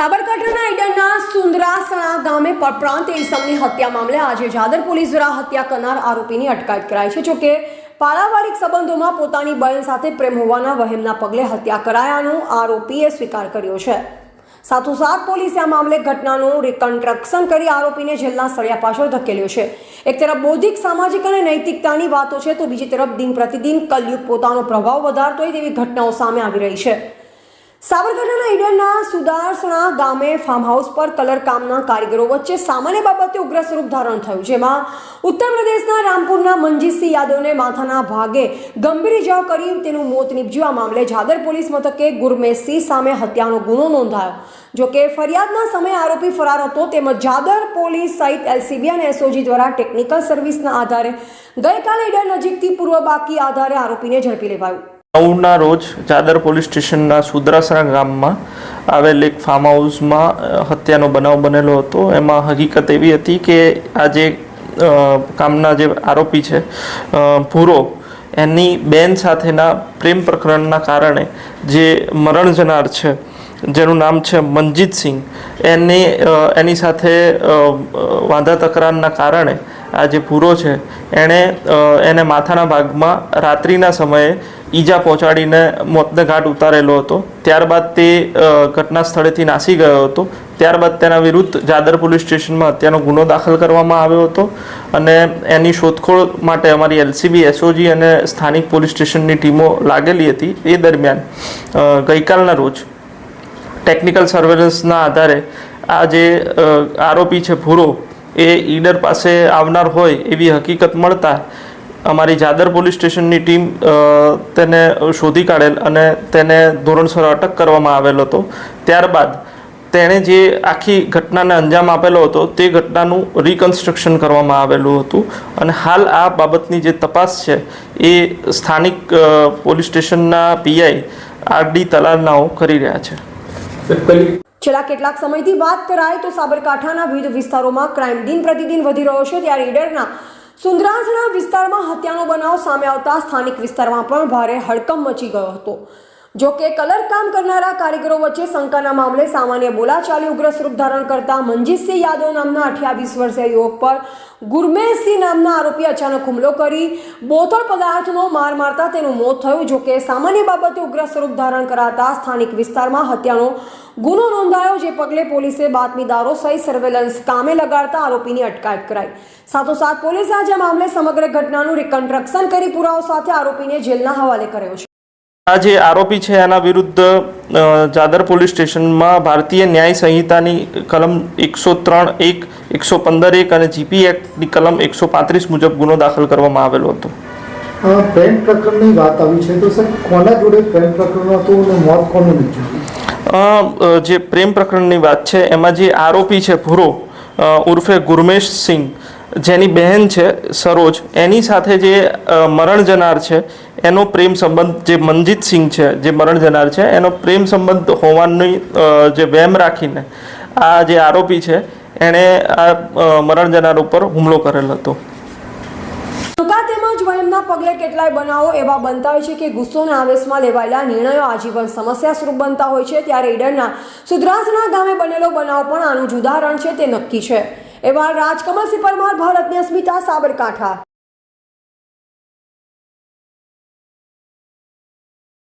સાબરકાંઠાના ઈડરના સુંદરાસણા ગામે પરપ્રાંત ઇસમની હત્યા મામલે આજે જાદર પોલીસ દ્વારા હત્યા કરનાર આરોપીની અટકાયત કરાઈ છે. જોકે પારિવારિક સંબંધોમાં પોતાની બહેન સાથે પ્રેમ હોવાના વહેમના પગલે હત્યા કરાયાનો આરોપીએ સ્વીકાર કર્યો છે. સાથોસાથ પોલીસે આ મામલે ઘટનાનું રિકન્સ્ટ્રક્શન કરી આરોપીને જેલના સળિયા પાછળ ધકેલ્યો છે. એક તરફ બૌદ્ધિક, સામાજિક અને નૈતિકતાની વાતો છે, તો બીજી તરફ દિન પ્રતિદિન કલયુગ પોતાનો પ્રભાવ વધારતો હોય તેવી ઘટનાઓ સામે આવી રહી છે. સાબરકાંઠાના ઈડરના સુધારસણા ગામે ફાર્મ હાઉસ પર કલર કામના કારીગરો વચ્ચે સામાન્ય બાબતે ઉગ્ર સ્વરૂપ ધારણ થયું, જેમાં ઉત્તર પ્રદેશના રામપુરના મનજીતસિંહ યાદવને માથાના ભાગે ગંભીર ઇજાઓ કરી તેનું મોત નીપજ્યું. આ મામલે જાદર પોલીસ મથકે ગુરમેશસિંહ સામે હત્યાનો ગુનો નોંધાયો. જોકે ફરિયાદના સમયે આરોપી ફરાર હતો, તેમજ જાદર પોલીસ સહિત એલસીબી અને એસઓજી દ્વારા ટેકનિકલ સર્વિસના આધારે ગઈકાલે ઈડર નજીકથી પૂર્વ બાકી આધારે આરોપીને ઝડપી લેવાયું. નવના રોજ ચાદર પોલીસ સ્ટેશનના સુદ્રાસરા ગામમાં આવેલ એક ફાર્મ હાઉસમાં હત્યાનો બનાવ બનેલો હતો. એમાં હકીકત એવી હતી કે આ જે કામના જે આરોપી છે ભૂરો, એની બેન સાથેના પ્રેમ પ્રકરણના કારણે જે મરણ જનાર છે, જેનું નામ છે મનજીત એને એની સાથે વાંધા તકરારના કારણે આ જે ભૂરો છે, એણે એને માથાના ભાગમાં રાત્રિના સમયે ઈજા પહોંચાડીને મોતને ઘાટ ઉતારેલો હતો. ત્યારબાદ તે ઘટના સ્થળેથી નાસી ગયો હતો. ત્યારબાદ તેના વિરુદ્ધ જાદર પોલીસ સ્ટેશનમાં હત્યાનો ગુનો દાખલ કરવામાં આવ્યો હતો અને એની શોધખોળ માટે અમારી એલસીબી, એસઓજી અને સ્થાનિક પોલીસ સ્ટેશનની ટીમો લાગેલી હતી. એ દરમિયાન ગઈકાલના રોજ ટેકનિકલ સર્વેલન્સના આધારે આ જે આરોપી છે ભૂરો એ ઈડર પાસે આવનાર હોય એવી હકીકત મળતા અમારી જાદર પોલીસ સ્ટેશનની ટીમ તેને શોધી કાઢેલ અને તેને ધોરણસર અટક કરવામાં આવેલો હતો. ત્યારબાદ તેણે જે આખી ઘટનાને અંજામ આપેલો હતો તે ઘટનાનું રિકન્સ્ટ્રક્શન કરવામાં આવેલું હતું અને હાલ આ બાબતની જે તપાસ છે એ સ્થાનિક પોલીસ સ્ટેશનના પીઆઈ આર ડી તલાલનાઓ કરી રહ્યા છે. છેલ્લા કેટલાક સમયથી વાત કરાય તો સાબરકાંઠાના વિવિધ વિસ્તારોમાં ક્રાઇમ દિન પ્રતિદિન વધી રહ્યો છે. ત્યારે ઈડરના સુંદરાસણા વિસ્તારમાં હત્યાનો બનાવ સામે આવતા સ્થાનિક વિસ્તારમાં પણ ભારે હડકંપ મચી ગયો હતો. જો કે કલર કામ કરનારા કારીગરો વચ્ચે શંકાના મામલે સામાન્ય બોલાચાલી ઉગ્ર સ્વરૂપ ધારણ કરતા મનજીતસિંહ યાદવ નામના અઠ્યાવીસ વર્ષીય યુવક પર ગુરમેશસિંહ નામના આરોપી અચાનક હુમલો કરી બોથળ પદાર્થનો માર મારતા તેનું મોત થયું, જો કે સામાન્ય બાબતે ઉગ્ર સ્વરૂપ ધારણ કરાતા સ્થાનિક વિસ્તારમાં હત્યાનો ગુનો નોંધાયો, જે પગલે પોલીસે બાતમીદારો સહિત સર્વેલન્સ કામે લગાડતા આરોપીની અટકાયત કરાઈ. સાથોસાથ પોલીસે આજે મામલે સમગ્ર ઘટનાનું રિકન્સ્ટ્રક્શન કરી પુરાવો સાથે આરોપીને જેલના હવાલે કર્યો છે. આ જે આરોપી છે એના વિરુદ્ધ જાદર પોલીસ સ્ટેશનમાં ભારતીય ન્યાય સંહિતાની કલમ એકસો ત્રણ એક એકસો પંદર એક અને જીપી એક્ટની કલમ એકસો પાંત્રીસ મુજબ ગુનો દાખલ કરવામાં આવેલો હતો. પ્રેમ પ્રકરણની વાત આવી છે તો સર કોના જોડે પ્રેમ પ્રકરણ હતું અને મોત કોનું નીપજ્યું જે પ્રેમ પ્રકરણની વાત છે એમાં જે આરોપી છે ભૂરો ઉર્ફે ગુરમેશ સિંહ જેની બહેન છે, સરોજ, એની સાથે જે મરણ જનાર છે, એનો પ્રેમ સંબંધ જે મનજીત સિંહ છે, જે મરણ જનાર છે, એનો પ્રેમ સંબંધ હોવાની જે વહેમ રાખીને આ જે આરોપી છે, એણે આ મરણ જનાર ઉપર હુમલો કરેલ હતો. તેમજ વહેમના પગલે કેટલાય બનાવો એવા બનતા હોય છે કે ગુસ્સોના આવેશમાં લેવાયેલા નિર્ણયો આજીવન સમસ્યા સ્વરૂપ બનતા હોય છે, ત્યારે ઈડરના સુદ્રાસના ગામે બનેલો બનાવ પણ આનું જ ઉદાહરણ છે, તે નક્કી છે. એવા રાજકમલસિંહ પરમાર ભારતની અસ્મિતા સાબરકાંઠા.